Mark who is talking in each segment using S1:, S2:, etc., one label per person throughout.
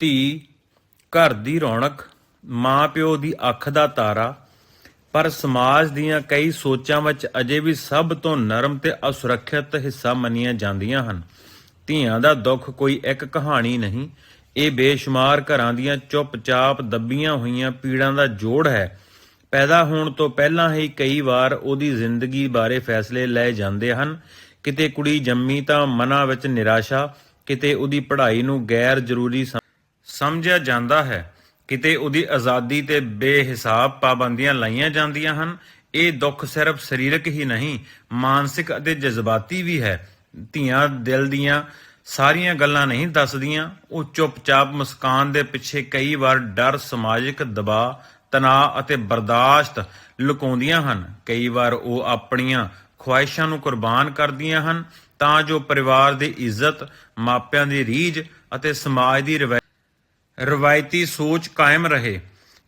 S1: ਧੀ ਘਰ ਦੀ ਰੌਣਕ ਮਾਂ ਪਿਓ ਦੀ ਅੱਖ ਦਾ ਤਾਰਾ, ਪਰ ਸਮਾਜ ਦੀਆਂ ਕਈ ਸੋਚਾਂ ਵਿੱਚ ਅਜੇ ਵੀ ਸਭ ਤੋਂ ਨਰਮ ਤੇ ਅਸੁਰੱਖਿਅਤ ਹਿੱਸਾ ਮੰਨੀਆਂ ਜਾਂਦੀਆਂ ਹਨ। ਧੀਆਂ ਦਾ ਦੁੱਖ ਕੋਈ ਇੱਕ ਕਹਾਣੀ ਨਹੀਂ। ਇਹ ਬੇਸ਼ੁਮਾਰ ਘਰਾਂ ਦੀਆਂ ਚੁੱਪਚਾਪ ਦੱਬੀਆਂ ਹੋਈਆਂ ਪੀੜਾਂ ਦਾ ਜੋੜ ਹੈ। ਪੈਦਾ ਹੋਣ ਤੋਂ ਪਹਿਲਾਂ ਹੀ ਕਈ ਵਾਰ ਉਹਦੀ ਜ਼ਿੰਦਗੀ ਬਾਰੇ ਫੈਸਲੇ ਲਏ ਜਾਂਦੇ ਹਨ। ਕਿਤੇ ਕੁੜੀ ਜੰਮੀ ਤਾਂ ਮਨਾਂ ਵਿੱਚ ਨਿਰਾਸ਼ਾ, ਕਿਤੇ ਉਹਦੀ ਪੜ੍ਹਾਈ ਨੂੰ ਗੈਰ ਜ਼ਰੂਰੀ ਸਮ- ਸਮਝਿਆ ਜਾਂਦਾ ਹੈ ਕਿਤੇ ਉਹਦੀ ਆਜ਼ਾਦੀ ਤੇ ਬੇਹਿਸਾਬ ਪਾਬੰਦੀਆਂ ਲਾਈਆਂ ਜਾਂਦੀਆਂ ਹਨ। ਇਹ ਦੁੱਖ ਸਿਰਫ ਸਰੀਰਕ ਹੀ ਨਹੀਂ, ਮਾਨਸਿਕ ਅਤੇ ਜਜ਼ਬਾਤੀ ਵੀ ਹੈ। ਧੀਆਂ ਦਿਲ ਦੀਆਂ ਸਾਰੀਆਂ ਗੱਲਾਂ ਨਹੀਂ ਦੱਸਦੀਆਂ। ਉਹ ਚੁੱਪਚਾਪ ਮੁਸਕਾਨ ਦੇ ਪਿੱਛੇ ਕਈ ਵਾਰ ਡਰ, ਸਮਾਜਿਕ ਦਬਾਅ, ਤਣਾਅ ਅਤੇ ਬਰਦਾਸ਼ਤ ਲੁਕਾਉਂਦੀਆਂ ਹਨ। ਕਈ ਵਾਰ ਉਹ ਆਪਣੀਆਂ ਖੁਆਇਸ਼ਾਂ ਨੂੰ ਕੁਰਬਾਨ ਕਰਦੀਆਂ ਹਨ ਤਾਂ ਜੋ ਪਰਿਵਾਰ ਦੀ ਇੱਜ਼ਤ, ਮਾਪਿਆਂ ਦੀ ਰੀਝ ਅਤੇ ਸਮਾਜ ਦੀ ਰਵਾਇਤੀ ਸੋਚ ਕਾਇਮ ਰਹੇ।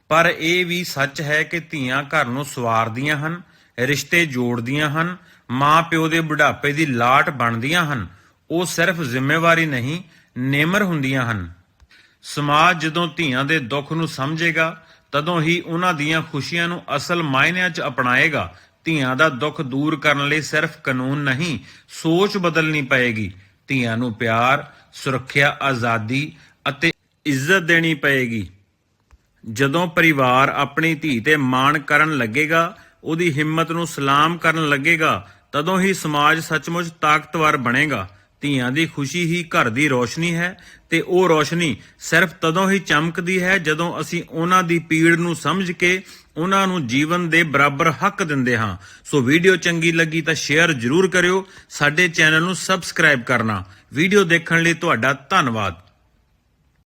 S1: ਪਰ ਇਹ ਵੀ ਸੱਚ ਹੈ ਕਿ ਧੀਆਂ ਘਰ ਨੂੰ ਸਵਾਰਦੀਆਂ ਹਨ, ਰਿਸ਼ਤੇ ਜੋੜਦੀਆਂ ਹਨ ਮਾਂ ਦੇ ਬੁਢਾਪੇ ਦੀ ਲਾਟ ਬਣਦੀਆਂ ਹਨ। ਉਹ ਸਿਰਫ ਜ਼ਿੰਮੇਵਾਰੀ ਨਹੀਂ, ਨੇਮਰ ਹੁੰਦੀਆਂ ਹਨ। ਸਮਾਜ ਜਦੋਂ ਧੀਆਂ ਦੇ ਦੁੱਖ ਨੂੰ ਸਮਝੇਗਾ, ਤਦੋਂ ਹੀ ਉਹਨਾਂ ਦੀਆਂ ਖੁਸ਼ੀਆਂ ਨੂੰ ਅਸਲ ਮਾਇਨਿਆਂ 'ਚ ਅਪਣਾਏਗਾ। ਧੀਆਂ ਦਾ ਦੁੱਖ ਦੂਰ ਕਰਨ ਲਈ ਸਿਰਫ ਕਾਨੂੰਨ ਨਹੀਂ, ਸੋਚ ਬਦਲਣੀ ਪਏਗੀ। ਧੀਆਂ ਨੂੰ ਪਿਆਰ, ਸੁਰੱਖਿਆ, ਆਜ਼ਾਦੀ ਅਤੇ ਇੱਜ਼ਤ ਦੇਣੀ ਪਏਗੀ। ਜਦੋਂ ਪਰਿਵਾਰ ਆਪਣੀ ਧੀ ਤੇ ਮਾਣ ਕਰਨ ਲੱਗੇਗਾ, ਉਹਦੀ ਹਿੰਮਤ ਨੂੰ ਸਲਾਮ ਕਰਨ ਲੱਗੇਗਾ, ਤਦੋਂ ਹੀ ਸਮਾਜ ਸੱਚਮੁੱਚ ਤਾਕਤਵਰ ਬਣੇਗਾ। ਧੀਆਂ ਦੀ ਖੁਸ਼ੀ ਹੀ ਘਰ ਦੀ ਰੋਸ਼ਨੀ ਹੈ ਤੇ ਉਹ ਰੋਸ਼ਨੀ ਸਿਰਫ ਤਦੋਂ ਹੀ ਚਮਕਦੀ ਹੈ ਜਦੋਂ ਅਸੀਂ ਉਹਨਾਂ ਦੀ ਪੀੜ ਨੂੰ ਸਮਝ ਕੇ ਉਹਨਾਂ ਨੂੰ ਜੀਵਨ ਦੇ ਬਰਾਬਰ ਹੱਕ ਦਿੰਦੇ ਹਾਂ। ਸੋ ਵੀਡੀਓ ਚੰਗੀ ਲੱਗੀ ਤਾਂ ਸ਼ੇਅਰ ਜ਼ਰੂਰ ਕਰਿਓ। ਸਾਡੇ ਚੈਨਲ ਨੂੰ ਸਬਸਕ੍ਰਾਈਬ ਕਰਨਾ। ਵੀਡੀਓ ਦੇਖਣ ਲਈ ਤੁਹਾਡਾ ਧੰਨਵਾਦ।